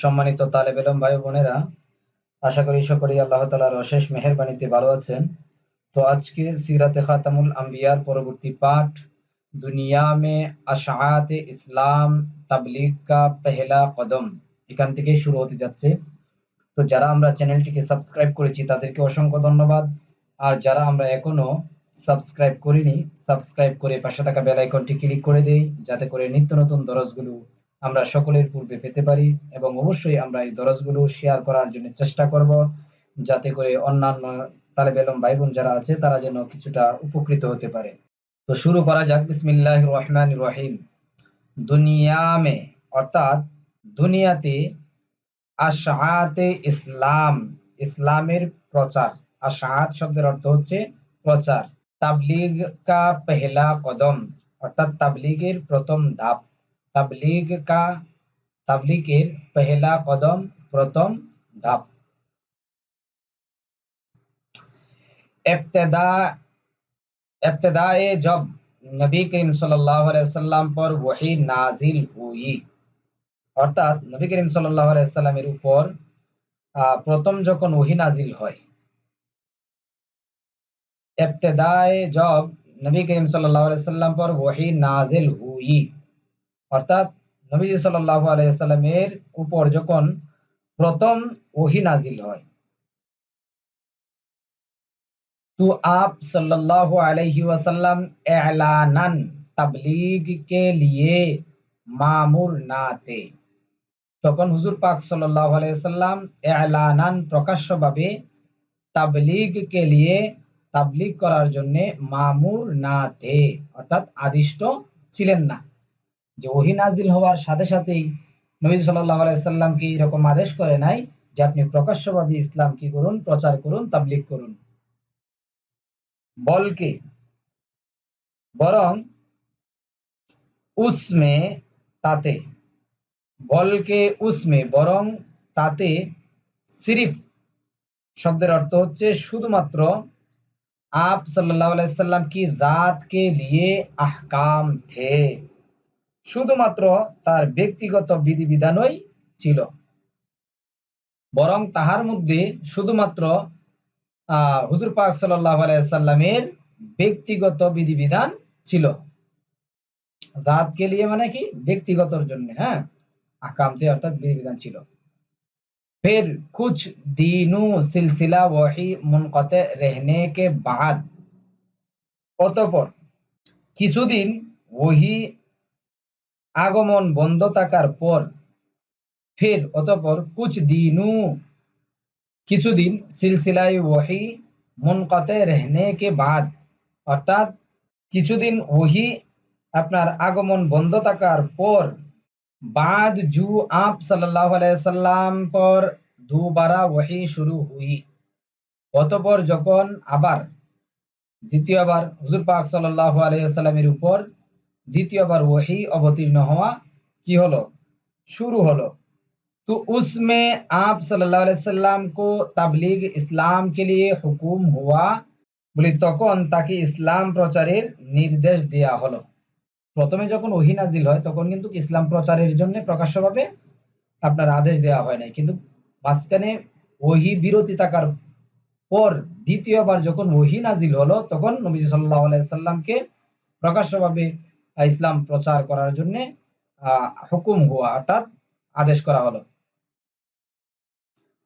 সম্মানিত তালেব এলম ভাই বোনেরা, আশা করি সকলেই আল্লাহ তালার অশেষ মেহেরবানিতে ভালো আছেন। তো আজকে সিরাতে খাতামুল আম্বিয়ার পরবর্তী পাঠ দুনিয়া মে আশাআত ইসলাম তাবলিগ কা পেহলা কদম, এখান থেকে শুরু হতে যাচ্ছে। তো যারা আমরা চ্যানেলটিকে সাবস্ক্রাইব করেছি, তাদেরকে অসংখ্য ধন্যবাদ। আর যারা আমরা এখনও সাবস্ক্রাইব করিনি, সাবস্ক্রাইব করে পাশে থাকা বেল আইকনটি ক্লিক করে দেই, যাতে করে নিত্য নতুন দরজগুলো আমরা সকলের পূর্বে পেতে পারি এবং অবশ্যই আমরা এই দরজগুলো শেয়ার করার জন্য চেষ্টা করব যাতে করে অন্যান্য তালেব এলম ভাই বোন যারা আছে, তারা যেন কিছুটা উপকৃত হতে পারে। তো শুরু করা যাক। বিসমিল্লাহ রহমান রহিম। দুনিয়া মে অর্থাৎ দুনিয়াতে আশাতে ইসলাম, ইসলামের প্রচার। আশাত শব্দের অর্থ হচ্ছে প্রচার। তাবলিগ কা পহলা কদম, অর্থাৎ তাবলিগের প্রথম ধাপ। তাবলিগ কা তাবলিগের পহলা কদম প্রথম ধাপ इब्तदा इब्तदाए जब नबी करीम सल्लल्लाहु अलैहि वसल्लम पर वही नाजिल हुई অর্থাৎ নবী করিম সাল্লাল্লাহু আলাইহি সাল্লামের উপর প্রথম যখন ওহি নাজিল হয় इब्तदाए जब नबी करीम सल्लल्लाहु अलैहि वसल्लम पर वही नाजिल हुई অর্থাৎ নবী সাল্লাহু আলাইসাল্লামের উপর যখন প্রথম ওহি নাজিল হয়। তো আপ সাল্লাহ আলহি ওয়াসাল্লাম এলানান তাবলিগ কে লিয়ে মামুর নাতে। তখন হুজুর পাক সাল্লাহ আলাইসাল্লাম এলানান প্রকাশ্যভাবে তাবলিগ কে লিয়ে তাবলিগ করার জন্য মামুর না অর্থাৎ আদিষ্ট ছিলেন না। যে ওহি নাজিল হওয়ার সাথে সাথেই নবী সাল্লাল্লাহু আলাইহি সাল্লামকে এরকম আদেশ করে নাই যে আপনি প্রকাশ্যভাবে ইসলাম কি করুন প্রচার করুন তাবলিগ করুন বলকে বরং উসমে তাতে বলকে উসমে বরং তাতে সিরিফ শব্দের অর্থ হচ্ছে শুধুমাত্র আপ सल्लल्लाहु अलैहि वसल्लम की जात के लिए আহকাম থে শুধুমাত্র তার ব্যক্তিগত বিধিবিধানই ছিল বরং তাহার মধ্যে শুধুমাত্র হুজুর পাক সাল্লাল্লাহু আলাইহি সাল্লামের ব্যক্তিগত বিধিবিধান ছিল জাত কে লিয়ে মানে কি ব্যক্তিগতর জন্য হ্যাঁ আহকাম থে অর্থাৎ বিধিবিধান ছিল फिर कुछ दिनों सिलसिला वही मुनकते रहने के बाद অতঃপর কিছুদিন ওহি আগমন বন্ধ থাকার পর ফের অতপর কুচ দিনু কিছুদিন সিলসিলাই ওহি মন মুনকতে রেহনে কে বাদ। অর্থাৎ কিছুদিন ওহি আপনার আগমন বন্ধ থাকার পর বাদ জু আপ সাল্লাহ আলাইসাল্লাম পর দুবারা ওহি শুরু হুই। অতপর যখন আবার দ্বিতীয়বার হুজুর পাক সাল্লাহ আলাইসাল্লামের উপর দ্বিতীয়বার ওহি অবতীর্ণ হওয়া কি হলো শুরু হলো तो उसमें आप सल्लल्लाहु अलैहि वसल्लम को तबलीग इस्लाम के लिए हुकुम हुआ বলি তখন তাকে ইসলাম প্রচারের নির্দেশ দেয়া হলো প্রথমে যখন ওহি নাজিল হয় তখন কিন্তু ইসলাম প্রচারের জন্য প্রকাশ্যভাবে আপনার আদেশ দেওয়া হয় নাই কিন্তু মাঝখানে ওহি বিরতি থাকার পর দ্বিতীয়বার যখন ওহি নাজিল হলো তখন নবীজি সাল্লাহ সাল্লামকে প্রকাশ্যভাবে ইসলাম প্রচার করার জন্য হুকুম হওয়া অর্থাৎ আদেশ করা হলো।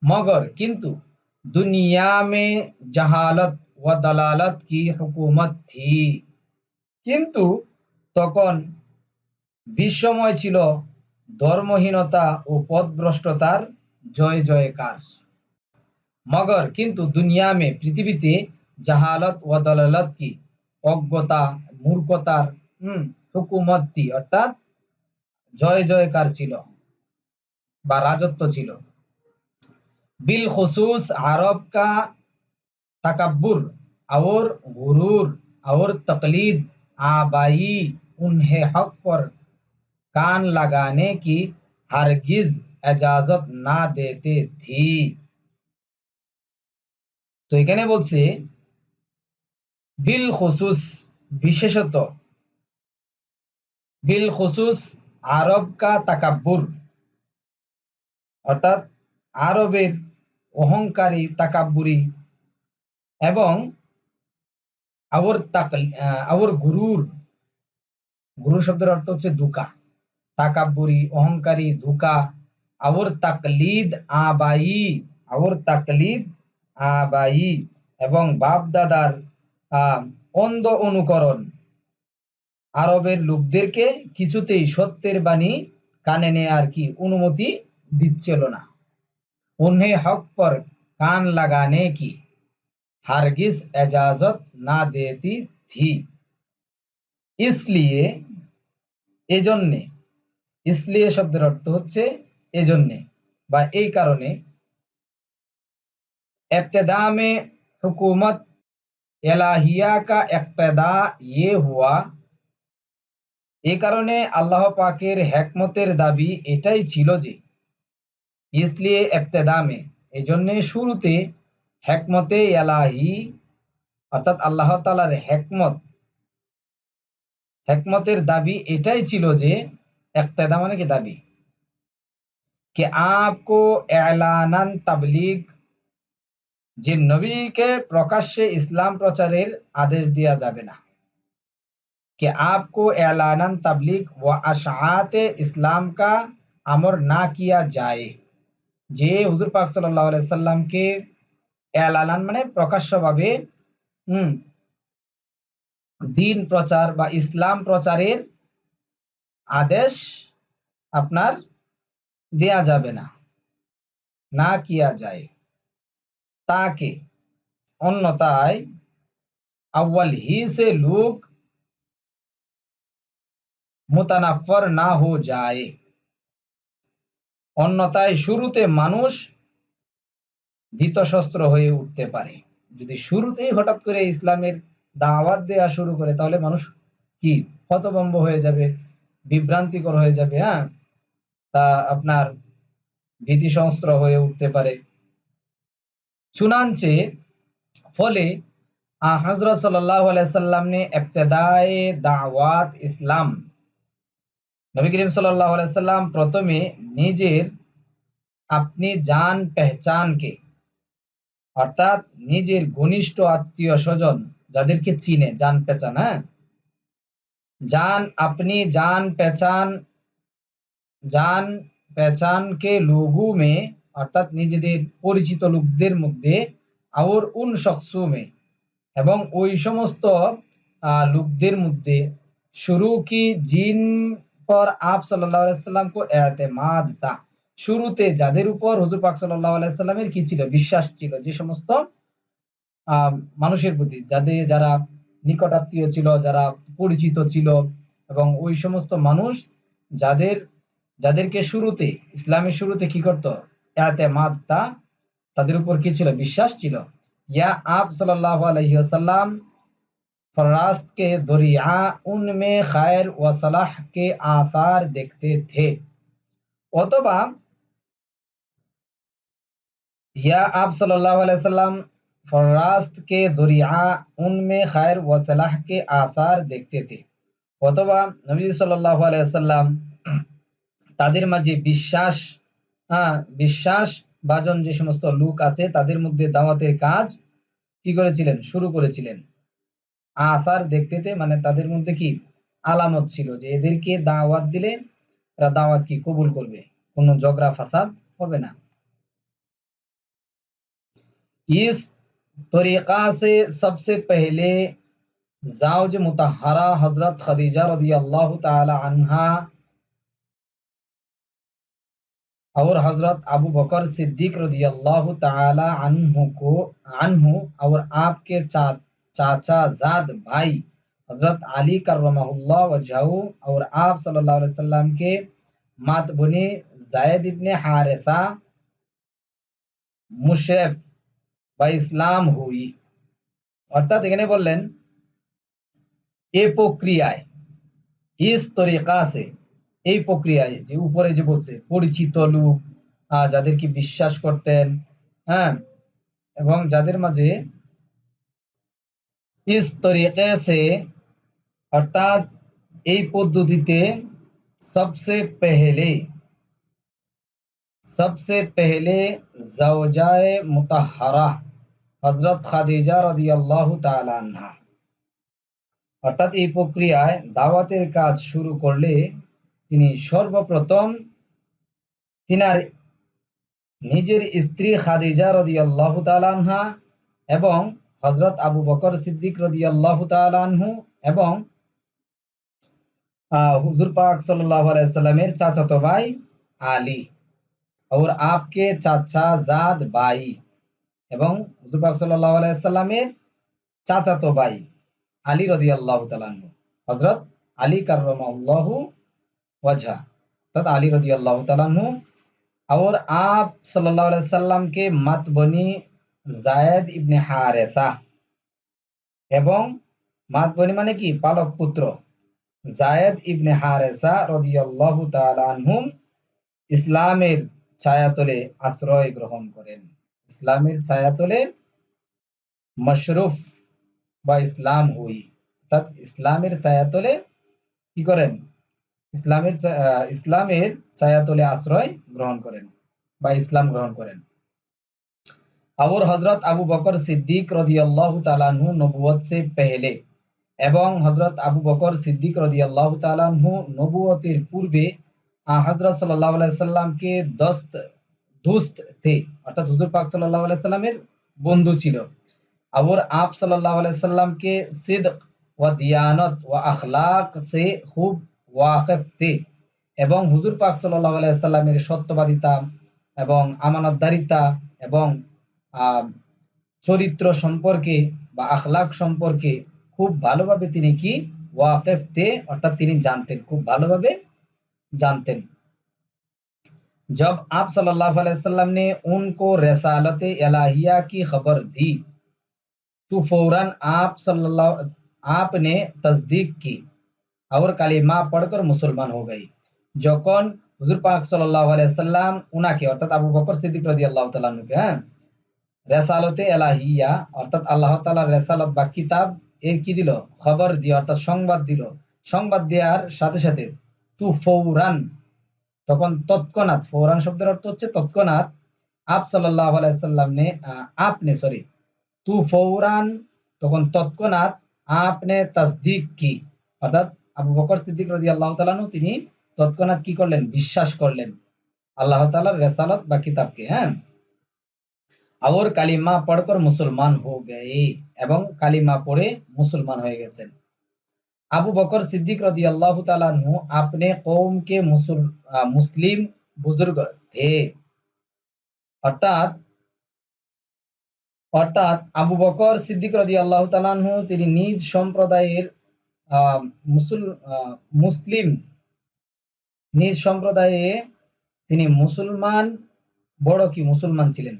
মগর, কিন্তু দুনিয়া মে জাহালত ও দলালত কি হুকুমত থি? কিন্তু তখন বিশ্বময় ছিল ধর্মহীনতা ও পথভ্রষ্টতার জয় জয়কার। মগর, কিন্তু দুনিয়া মে পৃথিবীতে জাহালত ও দলালত কি অজ্ঞতা, মূর্খতার, হম হুকুমতি অর্থাৎ জয় জয়কার ছিল বা রাজত্ব ছিল বিল খুসুস আরব কা तकबर और गुरूर और तकलीद आबाई उन्हें हक पर कान लगाने की हरगिज এজাজত না দেতে থি তো এখানে বলছে বিল খুসুস বিশেষত বিল খুসুস আরব কা তাকাব্বুর। অর্থাৎ আরবের অহংকারী তাকাব্বুরি এবং আওর তাকল আওর গুরুর। গুরু শব্দের অর্থ হচ্ছে দুকা। তাকাব্বুরি, অহংকারী ধোকা আওর তাকলিদ আবাই। আওর তাকলিদ আবাই এবং বাপ দাদার অন্ধ অনুকরণ। আরবের লোকদেরকে কিছুতেই সত্যের বাণী কানে নেয়ার কি, অনুমতি দিচ্ছিল না। উন্হে হক পর কান লাগানে কি? হারগিস এজাজত না দেতি থি ইসলিয়ে, এজন্যে। ইসলিয়ে শব্দের অর্থ হচ্ছে এজন্যে বা এই কারণে। এফতেদামে হুকুমত এলাহিয়া কা এক্তদা ইয়ে হুয়া এ কারণে আল্লাহ পাকের হেকমতের দাবি এটাই ছিল যে ইসলিয়ে ইবতেদামে এই জন্যে শুরুতে হেকমতে এলাহি অর্থাৎ আল্লাহ তালার হেকমত হেকমতের দাবি এটাই ছিল যে ইক্তদা মানে কি দাবি कि आपको এলানান তাবলিগ যে নবীকে প্রকাশ্যে ইসলাম প্রচারের আদেশ দেওয়া যাবে না कि आपको एलानन तबलीग व अशात इस्लाम का अमर ना किया जाए যে হুজুর পাক সাল্লাল্লাহু আলাইহি সাল্লামকে এলানান মানে প্রকাশ্যভাবে হুম দিন প্রচার বা ইসলাম প্রচারের আদেশ আপনার দেয়া যাবে না না কিয়া যায় তাকে অন্যতায় अव्वल ही से लोग মোতানাফর না হো যায়। অন্যতায় শুরুতে মানুষ ভীতশস্ত্র হয়ে উঠতে পারে। যদি শুরুতেই হঠাৎ করে ইসলামের দাওয়াত দেওয়া শুরু করে, তাহলে মানুষ কি? হতভম্ব হয়ে যাবে, বিভ্রান্তিকর হয়ে যাবে হ্যাঁ? তা আপনার ভীতি সংস্ত্র হয়ে উঠতে পারে। চুনাঞ্চে ফলে হজরত সাল্লাহ আলাইসাল্লামনে এফতেদায় দাওয়াত ইসলাম নবী করিম সাল্লাহ আলাইসাল্লাম প্রথমে নিজের আপনি জান পেহচানকে, অর্থাৎ নিজের ঘনিষ্ঠ আত্মীয় স্বজন যাদেরকে চিনে, জান পেচান হ্যাঁ? জান আপনি জান পেচান জান পেচানকে লঘু মে অর্থাৎ নিজেদের পরিচিত লোকদের মধ্যে, আওর উন শখসু মে এবং ওই সমস্ত লোকদের মধ্যে, শুরু কি জিন পর আপ সাল্লাম কো এতেমাদ তা। শুরুতে যাদের উপর হুজুর পাক সাল্লাহ আলাইসাল্লামের কি ছিল? বিশ্বাস ছিল যে সমস্ত মানুষের প্রতি, যাদের, যারা নিকটাত্মীয় ছিল, যারা পরিচিত ছিল এবং ওই সমস্ত মানুষ যাদের, যাদেরকে শুরুতে, ইসলামের শুরুতে কি করত? এতেমাদ তা, তাদের উপর কি ছিল? বিশ্বাস ছিল। ইয়া আপ সাল্লাহ আলহিহাসাল্লাম फरास्त के दरिया उनमें खैर व सलाह के आसार देखते थे অথবা या आप सल्लल्लाहु अलैहि वसल्लम फरास्त के दरिया उनमें खैर व सलाह के आसार देखते थे অথবা নবী সাল্লাল্লাহু আলাইহি ওয়াসাল্লাম তাদের মাঝে বিশ্বাস হ্যাঁ বিশ্বাস বাজন যে সমস্ত লোক আছে তাদের মধ্যে দাওয়াতের কাজ কি করেছিলেন শুরু করেছিলেন আসার দেখতে মানে তাদের মধ্যে কি আলামত ছিল যে এদেরকে দাওয়াত দিলে এরা দাওয়াত কি কবুল করবে কোনো ঝগড়া ফাসাদ হবে না इस तरीका से सबसे पहले जावज मुतहरा हजरत खदीजा रदी अल्लाह तहा और हजरत अबू बकर सिद्दीक रदी अल्लाह तहु को अनहु और आपके चा चाचा जाद भाई हजरत अली करमहुल्लाह वजहू और आप सल्लल्लाहु अलैहि वसल्लम के मातबुनी जायद इब्ने हारिसा मुशरफ বা ইসলাম হুই অর্থাৎ এখানে বললেন এ প্রক্রিয়ায় ইস তরিকা আছে এই প্রক্রিয়ায় যে উপরে যে বলছে পরিচিত লোক যাদেরকে বিশ্বাস করতেন হ্যাঁ এবং যাদের মাঝে ইস তরিকে সে অর্থাৎ এই পদ্ধতিতে सबसे पहले सबसे पहले जवजाए मुतहरा হজরত খাদিজা রাদিয়াল্লাহু তাআলা আনহা অর্থাৎ এই প্রক্রিয়ায় দাওয়াতের কাজ শুরু করলে তিনি সর্বপ্রথম তিনার নিজের স্ত্রী খাদিজা রাদিয়াল্লাহু তাআলা আনহা এবং হজরত আবু বকর সিদ্দিক রাদিয়াল্লাহু তাআলা আনহু এবং হুজুর পাক सल्लल्लाहु अलैहि वसल्लमेर चाचातो भाई আলী और आपके চাচা জাদ ভাই এবং হুজুর পাক সাল্লাল্লাহু আলাইহি সাল্লামের চাচাতো ভাই আলী রাদিয়াল্লাহু তাআলা হযরত আলী কাররামাল্লাহু ওয়াজহা অর্থাৎ আলী রাদিয়াল্লাহু তাআলা और आप सल्लल्लाहु अलैहि वसल्लम के मत बनी জায়েদ ইবনে হারেসা এবং মাত বনি মানে কি? পালক পুত্র। জায়েদ ইবনে হারেসা রাদিয়াল্লাহু তাআলা ইসলামের ছায়াতলে আশ্রয় গ্রহণ করেন। ইসলামের ছায়াতলে মশরুফ বা ইসলাম হই। অর্থাৎ ইসলামের ছায়াতলে কি করেন? ইসলামের ইসলামের ছায়াতলে আশ্রয় গ্রহণ করেন বা ইসলাম গ্রহণ করেন। और हजरत अबू बकर सिद्दीक रदी अल्लाह तु नबूत से पहले এবং হজরত আবু বকর সিদ্দিক রদি আল্লাহ তালাহু নবুয়তের পূর্বে হজরত সাল্লাহ সাল্লামকে দস্ত দুস্ত थे অর্থাৎ হুজুর পাক সাল্লাহ সাল্লামের বন্ধু ছিল और आप सल्लल्लाहु अलैहि वसल्लम के सिद्क व दियानत व अखलाक से खूब वाकिफ थे এবং হুজুর পাক সাল্লাহ সাল্লামের সত্যবাদিতা এবং আমানতদারিতা এবং চরিত্র সম্পর্কে বা আখলাক সম্পর্কে খুব ভালোভাবে তিনি কি ওয়াকেফ তে অর্থাৎ তিনি জানতেন খুব ভালোভাবে जानते जब आप सल्लल्लाहु अलैहि वसल्लम ने उनको रसालत इलाहिया की खबर दी तो फौरन आप सल्लल्लाहु आपने तस्दीक की और कलिमा पढ़कर मुसलमान हो गई যখন হুজুর পাক সাল্লাল্লাহু আলাইহি সাল্লাম উনাকে অর্থাৎ আবু বকর সিদ্দিক রাদিয়াল্লাহু তাআলা হ্যাঁ রেসালতে এলাহিয়া, অর্থাৎ আল্লাহ তালার রেসালত বা কিতাব, এর কি দিল? খবর দিয়ে, অর্থাৎ সংবাদ দিল। সংবাদ দেওয়ার সাথে সাথে, তু ফৌরান, তখন তৎক্ষণাৎ, ফৌরান শব্দের অর্থ হচ্ছে তৎক্ষণাৎ, আপ সাল্লাহ আলাইসাল্লাম নে আপনি সরি তু ফৌরান, তখন তৎক্ষণাৎ, আপনি তাসদিক কি? অর্থাৎ আবু বকর সিদ্দিক রাজি আল্লাহ তালানু তিনি তৎক্ষণাৎ কি করলেন? বিশ্বাস করলেন আল্লাহ তালার রেসালত বা কিতাবকে হ্যাঁ? और কালিমা পড়কর মুসলমান হো গয়ে এবং কালিমা পড়ে মুসলমান হয়ে গেছেন। আবু বকর সিদ্দিক রদি আল্লাহ তালু আপনি কৌম কে মুসলিম বুজুর্গ থে অর্থাৎ অর্থাৎ আবু বকর সিদ্দিক রদি আল্লাহ তালানহু তিনি নিজ সম্প্রদায়ের মুসুল মুসলিম, নিজ সম্প্রদায়ে তিনি মুসলমান, বড় কি মুসলমান ছিলেন?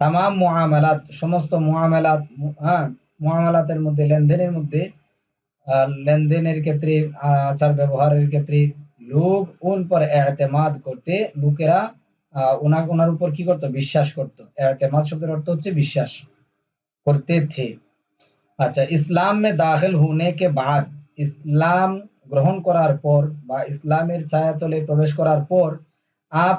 তামাম মুআমালাত, সমস্ত মুআমালাত হ্যাঁ মুআমালাতের মধ্যে, লেনদেনের মধ্যে লেনদেনের ক্ষেত্রে আচার ব্যবহারের ক্ষেত্রে লোক উন পর এতেমাদ করতে, লোকেরা ওনা, ওনার উপর কি করতো? বিশ্বাস করতো। এতেমাদ শব্দের অর্থ হচ্ছে বিশ্বাস করতে থে। আচ্ছা ইসলাম মে দাখিল হুনে কে বাদ, ইসলাম গ্রহণ করার পর বা ইসলামের ছায়াতলে প্রবেশ করার পর, আপ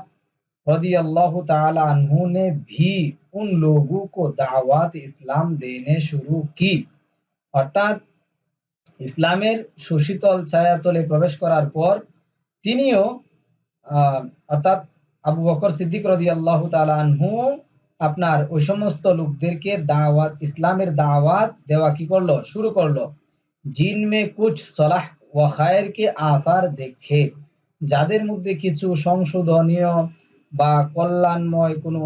रदी अल्लाह तहु ने भी उन लोगों को दावत इस्लाम देने शुरू की অর্থাৎ ইসলামের সুশীতল ছায়াতলে প্রবেশ করার পর তিনিও অর্থাৎ আবু বকর সিদ্দিক রদি আল্লাহ আনহু আপনার ওই সমস্ত লোকদেরকে দাওয়াত ইসলামের দাওয়াত দেওয়া কি করলো শুরু করলো জিন মে কুছ সলাহ ওয়া খায়ের কে আসার দেখে যাদের মধ্যে কিছু সংশোধনীয় বা কল্যাণময় কোনো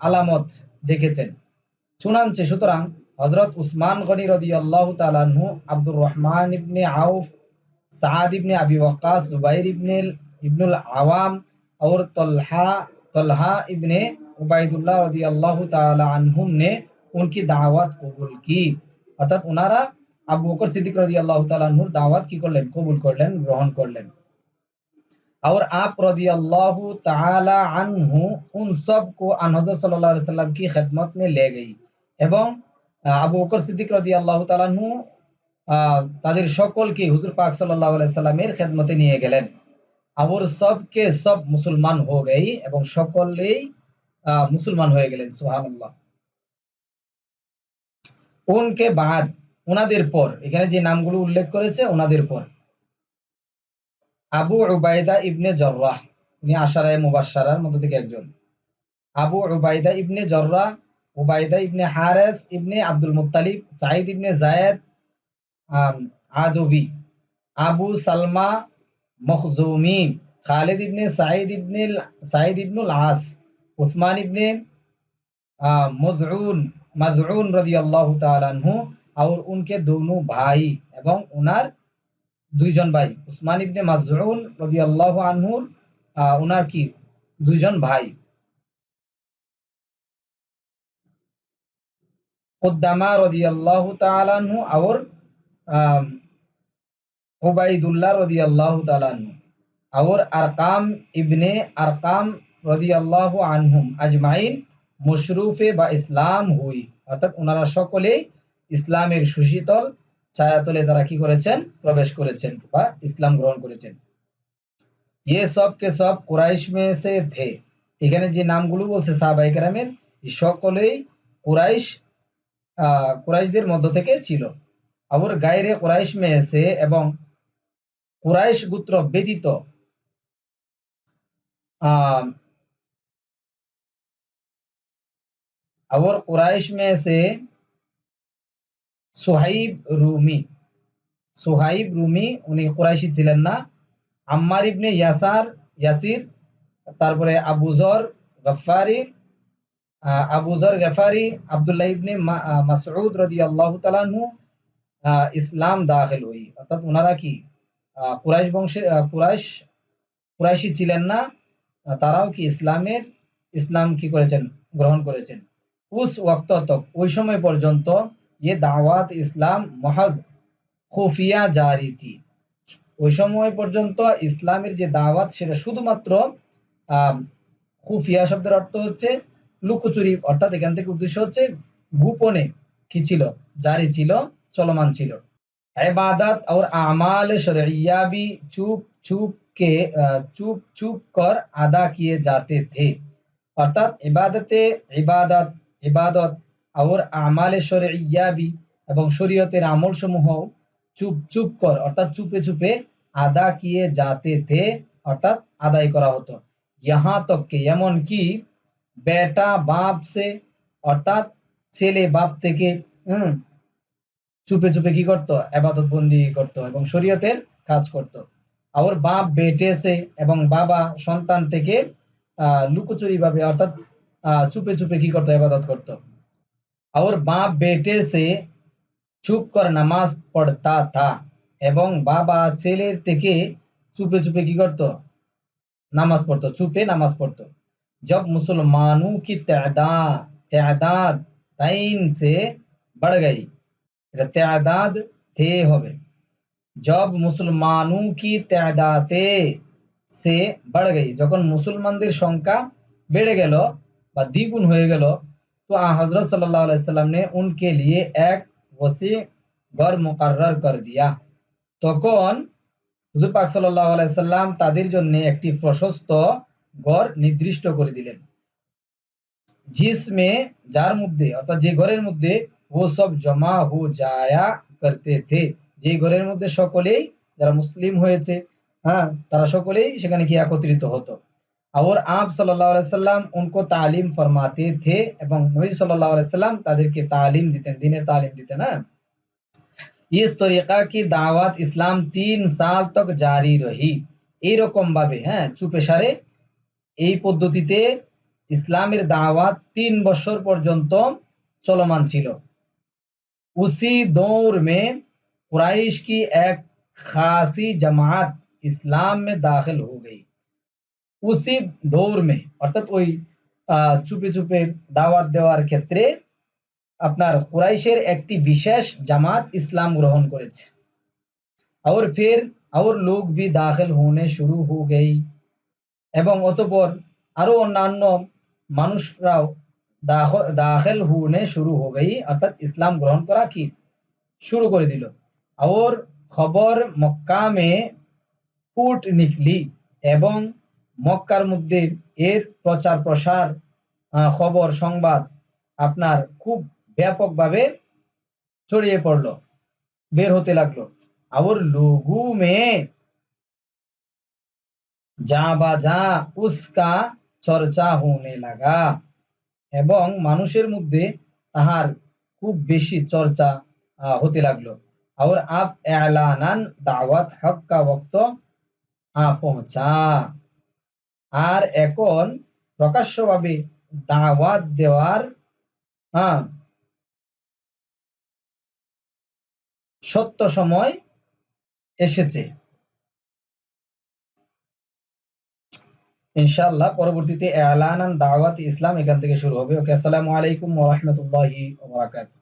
আলামত দেখেছেন চুনাঞ্চে সুতরাং হজরত উসমান গনি রদি আল্লাহ তালাহু আব্দুর রহমান ইবনে আউফ সাদ ইবনে আবি ওয়াক্কাস জুবাইর ইবনে ইবনুল আওয়াম और तलहा तलहा इब्ने उबाइदुल्लाह रदी अल्लाह ताला अनहुम ने उनकी दावत कबूल की অর্থাৎ ওনারা আবু বকর সিদ্দিক রদি আল্লাহ তালাহুর দাওয়াত কি করলেন কবুল করলেন গ্রহণ করলেন और आप रदी अल्लाह तहु उन सब को अनहद सल्लाम की खदमत में ले गई এবং আবু বকর সিদ্দিক রদি আল্লাহ তালাহু আহ, তাদের সকলকে হুজুর পাক সাল্লাল্লাহু আলাইহি সাল্লামের খেদমতে নিয়ে গেলেন और सबके सब মুসলমান हो गई এবং সকলেই আহ, মুসলমান হয়ে গেলেন সুবহানাল্লাহ উনকে বাদ ওনাদের পর এখানে যে নামগুলো উল্লেখ করেছে ওনাদের পর আবু উবায়দা ইবনে জর্রাহ, ইনি আশারায় মুবাসারার মধ্য থেকে একজন। আবু উবায়দা ইবনে জর্রাহ, উবায়দা ইবনে হারেস ইবনে আব্দুল মুতালিব সাইদ ইবনে জায়েদ আদবি, আবু সালমা মখজুমি, খালেদ ইবনে সাইদ ইবনে সাইদ ইবনুল আস উসমান ইবনে মজরুন মাজরুন রদি আল্লাহ তালু আর উনকে দোনো ভাই এবং উনার দুইজন ভাই, উসমান ইবনে মাজরুল রদি আল্লাহ আনহুর ওনার কি? দুইজন ভাই। কোদ্দামা রদি আল্লাহ তালানহু আওর ওবাইদুল্লাহ রদি আল্লাহ তালানহু আওর আরকাম ইবনে আরকাম রদি আল্লাহ আনহুম আজমাইন মশরুফে বা ইসলাম হুই। অর্থাৎ ওনারা সকলেই ইসলামের সুশীতল ছায়াতলে তারা কি করেছেন প্রবেশ করেছেন বা ইসলাম গ্রহণ করেছেন ये सब के सब কুরাইশ में से थे এখানে যে নামগুলো বলছে সাহাবাই কেরামের এই সকলেই কুরাইশ আহ, কুরাইশদের মধ্য থেকে ছিল আবার গায়রে কুরাইশ में से এবং কুরাইশ গোত্র ব্যতীত আহ, और कुरैश में से সুহাইব রুমি। সুহাইব রুমি উনি কুরাইশি ছিলেন না। আম্মার ইবনে ইয়াসার ইয়াসির তারপরে আবুজর গফারি আবুজর গফারি আব্দুল্লাহ ইবনে মাসউদ রাদিয়াল্লাহু তাআলা আনহু আহ, ইসলাম দাখিল হই। অর্থাৎ ওনারা কি? কুরাইশ বংশের কুরাইশ কুরাইশি ছিলেন না তারাও কি ইসলামের ইসলাম কি করেছেন? গ্রহণ করেছেন। উস ওয়াক্ত ওই সময় পর্যন্ত ये দাওয়াত ইসলাম মহাজ খুফিয়া জারি থি ওই সময় পর্যন্ত ইসলামের যে দাওয়াত সেটা শুধুমাত্র আহ, খুফিয়া শব্দের অর্থ হচ্ছে লুকোচুরি অর্থাৎ এখান থেকে উদ্দেশ্য হচ্ছে গোপনে কি ছিল জারি ছিল চলমান ছিল इबादत और अमाल शरइया भी चुप चुप के अ, चुप चुप कर अदा किए जाते थे অর্থাৎ ইবাদতে ইবাদত ইবাদত और আমাল শরইয়া বি এবং শরীয়তের আমল সমূহ চুপ চুপ কর, অর্থাৎ চুপে চুপে আদা কিয়ে যাতে থে অর্থাৎ আদায় করা হতো। ইহা তক কে এমন কি, বেটা বাপ সে, অর্থাৎ ছেলে বাপ থেকে, হুম, চুপে চুপে কি করতো? আবাদত বন্দি করতো এবং শরীয়তের কাজ করত। আর বাপ বেটে সে এবং বাবা সন্তান থেকে লুকোচুরি ভাবে অর্থাৎ চুপে চুপে কি করতো? আবাদত করতো। और बाप बेटे से চুপ কর নামাজ পড়তা থা এবং বাবা ছেলের থেকে চুপে চুপে কি করতো নামাজ পড়তো চুপে নামাজ পড়তো जब मुसलमानों की तादाद तादाद तीन से बढ़ गई এটা तादाद थे হবে जब मुसलमानों की तादाते से बढ़ गई যখন মুসলমানদের সংখ্যা বেড়ে গেল বা দ্বিগুণ হয়ে গেল तो आ हजरत सल्लल्लाहु अलैहि वसल्लम ने उनके लिए एक वसी घर मुकर्रर कर दिया তখন হুজুর পাক সাল্লাল্লাহু আলাইহি সাল্লাম তাদের জন্য একটি প্রশস্ত ঘর নির্দিষ্ট করে দিলেন जिसमें যার মধ্যে অর্থাৎ যে ঘরের মধ্যে ও সব জমা হো যায়া করতে থে যে ঘরের মধ্যে সকলেই যারা মুসলিম হয়েছে হ্যাঁ তারা সকলেই সেখানে কি একত্রিত হতো और आप सल्लल्लाहु अलैहि वसल्लम उनको तालीम फरमाते थे এবং নবী সাল্লাল্লাহু আলাইহি সাল্লাম তাদেরকে তালিম দিতেন দ্বীনের তালিম দিতেন হ্যাঁ इस तरीका की दावत इस्लाम तीन साल तक জারি রহি এইরকম ভাবে হ্যাঁ চুপে সারে এই পদ্ধতিতে ইসলামের দাওয়াত তিন বছর পর্যন্ত চলমান ছিল उसी दौर में कुरैश की एक खासी जमात इस्लाम में दाखिल हो गई উসি দৌর মে অর্থাৎ ওই আহ, চুপে চুপে দাওয়াত দেওয়ার ক্ষেত্রে আপনার কুরাইশের একটি বিশেষ জামাত ইসলাম গ্রহণ করেছে और फिर और लोग भी दाखिल होने शुरू हो गई এবং অতঃপর আরো অন্যান্য মানুষরাও দাখ- দাখিল होने শুরু हो गई অর্থাৎ ইসলাম গ্রহণ করা কি শুরু করে দিল और খবর মক্কা মে ফুট নিকলি এবং মক্কার মধ্যে এর প্রচার প্রসার খবর, সংবাদ আপনার খুব ব্যাপকভাবে ছড়িয়ে পড়ল, বের হতে লাগল। আবার লঘু মে যা বা যা উস্কা চর্চা হনে লাগা। এবং মানুষের মধ্যে তাহার খুব বেশি চর্চা হতে লাগল। আর আপ এলানান দাওয়াত হক্কা বক্ত পৌঁছা। আর এখন প্রকাশ্যভাবে দাওয়াত দেওয়ার হ্যাঁ সত্য সময় এসেছে। ইনশাআল্লাহ পরবর্তীতে এলানান দাওয়াত ইসলাম এখান থেকে শুরু হবে। ওকে, আসসালামু আলাইকুম ওয়া রাহমাতুল্লাহি ওয়া বারাকাতুহু।